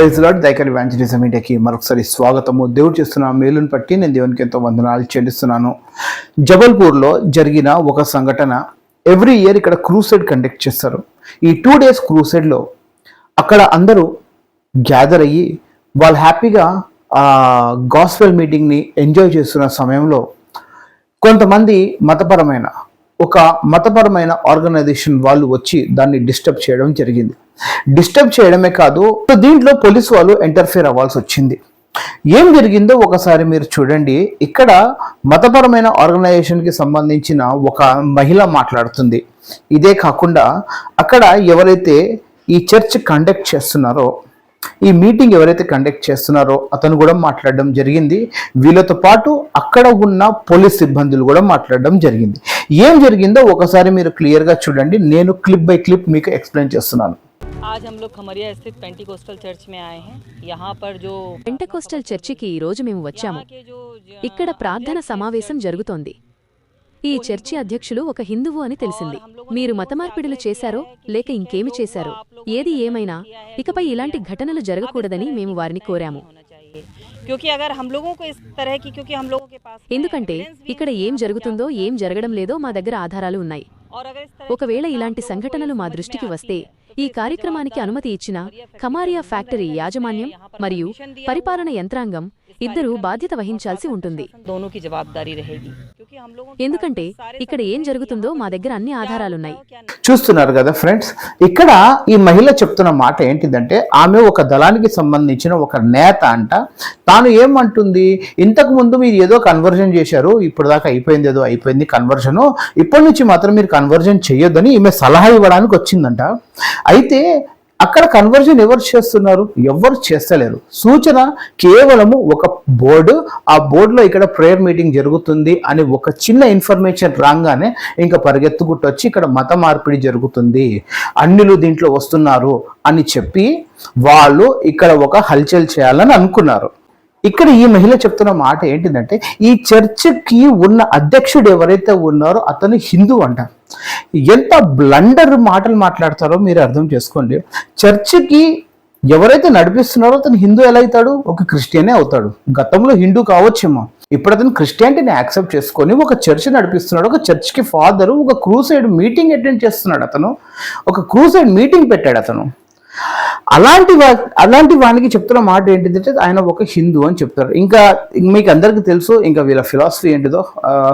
Praise lord దైకర్ వ్యాంజలిజం ఇండియాకి మరొకసారి స్వాగతము. దేవుడు చేస్తున్న మేలును బట్టి నేను దేవునికి ఎంతో వందనాలు చెల్లిస్తున్నాను. జబల్పూర్లో జరిగిన ఒక సంఘటన ఎవ్రీ ఇయర్ ఇక్కడ క్రూసైడ్ కండక్ట్ చేస్తారు. ఈ టూ డేస్ క్రూసైడ్లో అక్కడ అందరూ గ్యాదర్ అయ్యి వాళ్ళు హ్యాపీగా గాస్వెల్ మీటింగ్ని ఎంజాయ్ చేస్తున్న సమయంలో కొంతమంది మతపరమైన ఒక మతపరమైన ఆర్గనైజేషన్ వాళ్ళు వచ్చి దాన్ని డిస్టర్బ్ చేయడం జరిగింది. డిస్టర్బ్ చేయడమే కాదు దీంట్లో పోలీస్ వాళ్ళు ఎంటర్ఫియర్ అవ్వాల్సి వచ్చింది. ఏం జరిగిందో ఒకసారి మీరు చూడండి. ఇక్కడ మతపరమైన ఆర్గనైజేషన్కి సంబంధించిన ఒక మహిళ మాట్లాడుతుంది. ఇదే కాకుండా అక్కడ ఎవరైతే ఈ చర్చ్ కండక్ట్ చేస్తున్నారో ఈ మీటింగ్ ఎవరైతే కండక్ట్ చేస్తున్నారో అతను కూడా మాట్లాడడం జరిగింది. వీళ్ళతో పాటు అక్కడ ఉన్న పోలీస్ సిబ్బందులు కూడా మాట్లాడడం జరిగింది. ఏం జరిగిందో ఒకసారి మీరు క్లియర్గా చూడండి. నేను క్లిప్ బై క్లిప్ మీకు ఎక్స్ప్లెయిన్ చేస్తున్నాను. आज हम लोग खमरिया स्थित पेंटिकोस्टल चर्च में आए हैं यहाँ पर जो పెంటకోస్టల్ చర్చికి ఈ రోజు మేము వచ్చాము यहाँ के जो ज- ఇక్కడ ప్రార్థన సమావేశం జరుగుతోంది ఈ చర్చి అధ్యక్షులు ఒక హిందువు అని తెలిసింది మీరు మతమార్పిడులు చేశారో లేక ఇంకేమి చేశారో ఏది ఏమైనా ఇకపై ఇలాంటి ఘటనలు జరగకూడదని మేము వారిని కోరాము होना चाहिए क्योंकि अगर हम लोगों को इस तरह की क्योंकि हम लोगों के पास में ఎందుకంటే evidence भी ఇక్కడ है ఏం कि జరుగుతుందో क्या ఏం జరగడం లేదో మా దగ్గర ఆధారాలు ఉన్నాయి और अगर इस तरह की ఒకవేళ घटना ఇలాంటి हम लोगों को సంఘటనలు మా समझ में దృష్టికి आती వస్తే है, ఈ కార్యక్రమానికి అనుమతి ఇచ్చిన కమారియా ఫ్యాక్టరీ యాజమాన్యం మరియు పరిపాలన యంత్రాంగం ఇద్దరూ బాధ్యత వహించాల్సి ఉంటుంది. ఎందుకంటే ఇక్కడ ఏం జరుగుతుందో మా దగ్గర అన్ని ఆధారాలున్నాయి. చూస్తున్నారు కదా ఫ్రెండ్స్ ఇక్కడ ఈ మహిళ చెప్తున్న మాట ఏంటిదంటే ఆమె ఒక దళానికి సంబంధించిన ఒక నేత అంట. తాను ఏమంటుంది? ఇంతకు ముందు మీరు ఏదో కన్వర్జన్ చేశారు ఇప్పుడు దాకా అయిపోయింది ఏదో అయిపోయింది కన్వర్జన్ ఇప్పటి నుంచి మాత్రం మీరు కన్వర్జన్ చేయొద్దని ఈమె సలహా ఇవ్వడానికి వచ్చిందంట. అయితే అక్కడ కన్వర్జన్ ఎవరు చేస్తున్నారు? ఎవరు చేస్తలేరు. సూచన కేవలము ఒక బోర్డు ఆ బోర్డులో ఇక్కడ ప్రేయర్ మీటింగ్ జరుగుతుంది అని ఒక చిన్న ఇన్ఫర్మేషన్ రాగానే ఇంకా పరిగెత్తుకుంటూ వచ్చి ఇక్కడ మత మార్పిడి జరుగుతుంది. అన్నిలు దీంట్లో వస్తున్నారు అని చెప్పి వాళ్ళు ఇక్కడ ఒక హల్చల్ చేయాలని అనుకున్నారు. ఇక్కడ ఈ మహిళ చెప్తున్న మాట ఏంటిదంటే ఈ చర్చికి ఉన్న అధ్యక్షుడు ఎవరైతే ఉన్నారో అతను హిందూ అంట. ఎంత బ్లండర్ మాటలు మాట్లాడతారో మీరు అర్థం చేసుకోండి. చర్చికి ఎవరైతే నడిపిస్తున్నారో అతను హిందూ ఎలా అవుతాడు? ఒక క్రిస్టియనే అవుతాడు. గతంలో హిందూ కావచ్చేమో. ఇప్పుడు అతను క్రిస్టియానిటీని యాక్సెప్ట్ చేసుకొని ఒక చర్చ్ నడిపిస్తున్నాడు. ఒక చర్చ్కి ఫాదరు ఒక క్రూసైడ్ మీటింగ్ అటెండ్ చేస్తున్నాడు అతను. ఒక క్రూసైడ్ మీటింగ్ పెట్టాడు అతను. అలాంటి వా అలాంటి వానికి చెప్తున్న మాట ఏంటిదంటే ఆయన ఒక హిందూ అని చెప్తారు ఇంకా మీకు అందరికీ తెలుసు ఇంకా వీళ్ళ ఫిలాసఫీ ఏంటిదో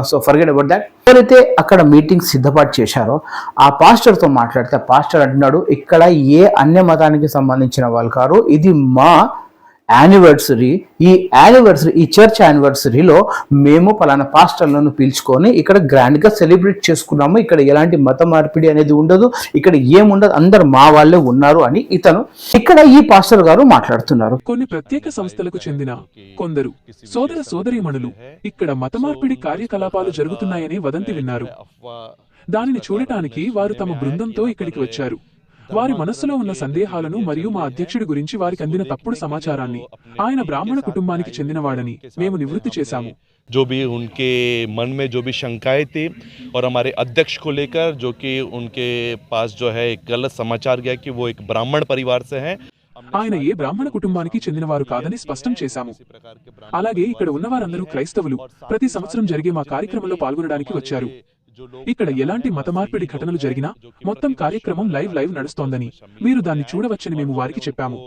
సో ఫర్గెట్ అబౌట్ దాట్ ఎవరైతే అక్కడ మీటింగ్ సిద్ధపాటు చేశారో ఆ పాస్టర్తో మాట్లాడితే ఆ పాస్టర్ అంటున్నాడు ఇక్కడ ఏ అన్య మతానికి సంబంధించిన వాళ్ళు కారు? ఇది మా యానివర్సరీ ఈ యానివర్సరీ ఈ చర్చ్ యానివర్సరీలో మేము పలానా పాస్టర్లను పిలుచుకొని ఇక్కడ గ్రాండ్గా సెలబ్రేట్ చేసుకున్నాము. ఇక్కడ ఎలాంటి మత మార్పిడి అనేది ఉండదు. ఇక్కడ ఏముండదు. అందరు మా వాళ్ళే ఉన్నారు అని ఇతను ఇక్కడ ఈ పాస్టర్ గారు మాట్లాడుతున్నారు. కొన్ని ప్రత్యేక సంస్థలకు చెందిన కొందరు సోదర సోదరీమణులు ఇక్కడ మత మార్పిడి కార్యకలాపాలు జరుగుతున్నాయని వదంతి విన్నారు. దానిని చూడటానికి వారు తమ బృందంతో ఇక్కడికి వచ్చారు. వారి మనస్సులో ఉన్న సందేహాలను మరియు మా అధ్యక్షుడి గురించి వారికి అందిన తప్పుడు సమాచారాన్ని ఆయన బ్రాహ్మణ కుటుంబానికి చెందినవాడని మేము నివృత్తి చేశాము जो भी उनके मन में जो भी शंकाएं थी और हमारे अध्यक्ष को लेकर जो कि उनके पास जो है एक गलत समाचार गया कि वो एक ब्राह्मण परिवार से हैं ఆయన ఏ బ్రాహ్మణ కుటుంబానికి చెందినవారు కాదని స్పష్టం చేశాము అలాగే ఇక్కడ ఉన్న వారందరూ క్రైస్తవులు ప్రతి సంవత్సరం జరిగే మా కార్యక్రమంలో పాల్గొనడానికి వచ్చారు ఇక్కడ ఎలాంటి మత మార్పిడి ఘటనలు జరిగినా మొత్తం కార్యక్రమం లైవ్ లైవ్ నడుస్తోందని మీరు దాన్ని చూడవచ్చని మేము వారికి చెప్పాము.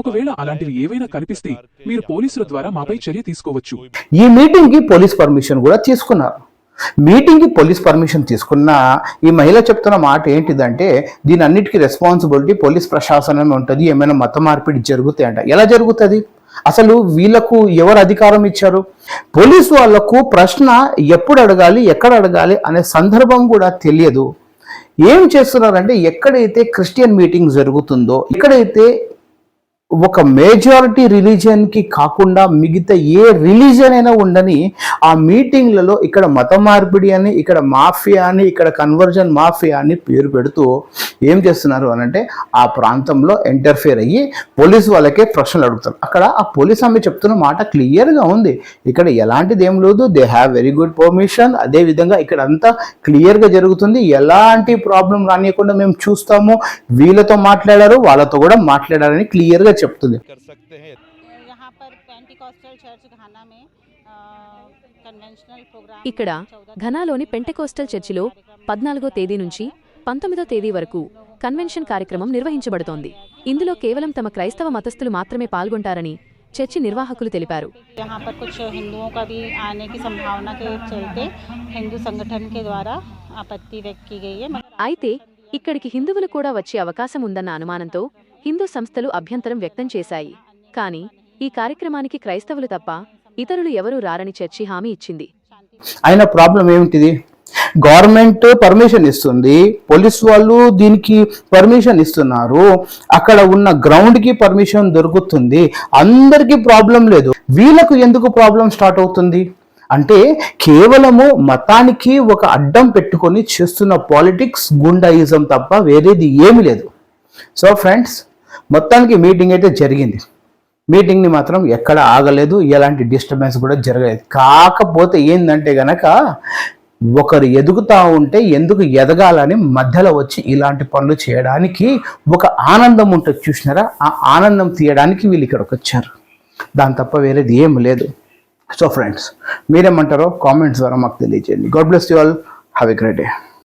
ఒకవేళ అలాంటివి ఏవైనా కనిపిస్తే మీరు పోలీసుల ద్వారా మాపై చర్య తీసుకోవచ్చు. ఈ మీటింగ్కి పోలీస్ పర్మిషన్ కూడా తీసుకున్నారు. మీటింగ్కి పోలీస్ పర్మిషన్ తీసుకున్న ఈ మహిళ చెప్తున్న మాట ఏంటిదంటే దీని అన్నిటికీ రెస్పాన్సిబిలిటీ పోలీస్ ప్రశాసనం ఉంటుంది ఏమైనా మత మార్పిడి జరుగుతాయి అంట ఎలా జరుగుతుంది? అసలు వీళ్ళకు ఎవరు అధికారం ఇచ్చారు? పోలీసు వాళ్ళకు ప్రశ్న ఎప్పుడు అడగాలి ఎక్కడ అడగాలి అనే సందర్భం కూడా తెలియదు. ఏం చేస్తున్నారంటే ఎక్కడైతే క్రిస్టియన్ మీటింగ్ జరుగుతుందో ఎక్కడైతే ఒక మేజారిటీ రిలీజియన్కి కాకుండా మిగతా ఏ రిలీజియన్ అయినా ఉండని ఆ మీటింగ్లలో ఇక్కడ మత మార్పిడి అని ఇక్కడ మాఫియా అని ఇక్కడ కన్వర్జన్ మాఫియా అని పేరు పెడుతూ ఏం చేస్తున్నారు అని అంటే ఆ ప్రాంతంలో ఎంటర్ఫేర్ అయ్యి పోలీసు వాళ్ళకే ప్రశ్నలు అడుగుతారు అక్కడ ఆ పోలీస్ ఆమె చెప్తున్న మాట క్లియర్గా ఉంది. ఇక్కడ ఎలాంటిది ఏం లేదు. They have very good permission అదే విధంగా ఇక్కడ అంతా క్లియర్గా జరుగుతుంది. ఎలాంటి ప్రాబ్లం రానియకుండా మేము చూస్తాము. వీళ్ళతో మాట్లాడారు వాళ్ళతో కూడా మాట్లాడారని క్లియర్గా చెప్తుంది ఇక్కడ ఘనాలోని పెంటెకోస్టల్ చర్చిలో పద్నాలుగో తేదీ నుంచి పంతొమ్మిదో తేదీ వరకు కన్వెన్షన్ కార్యక్రమం నిర్వహించబడుతోంది ఇందులో కేవలం తమ క్రైస్తవ మతస్థులు మాత్రమే పాల్గొంటారని చర్చి నిర్వాహకులు తెలిపారు. అయితే ఇక్కడికి హిందువులు కూడా వచ్చే అవకాశం ఉందన్న అనుమానంతో హిందూ సంస్థలు అభ్యంతరం వ్యక్తం చేశాయి. కానీ ఈ కార్యక్రమానికి క్రైస్తవులు తప్ప ఇతరులు ఎవరూ రారని చర్చి హామీ ఇచ్చింది. అయిన ప్రాబ్లం ఏమిటిది? గవర్నమెంట్ పర్మిషన్ ఇస్తుంది పోలీస్ వాళ్ళు దీనికి పర్మిషన్ ఇస్తున్నారు అక్కడ ఉన్న గ్రౌండ్కి పర్మిషన్ దొరుకుతుంది అందరికీ ప్రాబ్లం లేదు. వీళ్ళకు ఎందుకు ప్రాబ్లం స్టార్ట్ అవుతుంది? అంటే కేవలము మతానికి ఒక అడ్డం పెట్టుకొని చేస్తున్న పాలిటిక్స్ గుండాయిజం తప్ప వేరేది ఏమీ లేదు. సో ఫ్రెండ్స్ మొత్తానికి మీటింగ్ అయితే జరిగింది. మీటింగ్ని మాత్రం ఎక్కడ ఆగలేదు. ఎలాంటి డిస్టర్బెన్స్ కూడా జరగలేదు. కాకపోతే ఏంటంటే గనక ఒకరు ఎదుగుతా ఉంటే ఎందుకు ఎదగాలని మధ్యలో వచ్చి ఇలాంటి పనులు చేయడానికి ఒక ఆనందం ఉంటుంది చూసినారా? ఆ ఆనందం తీయడానికి వీళ్ళు ఇక్కడికి వచ్చారు. దాని తప్ప వేరేది ఏం లేదు. సో ఫ్రెండ్స్ మీరేమంటారో కామెంట్స్ ద్వారా మాకు తెలియజేయండి. God bless you all. Have a great day.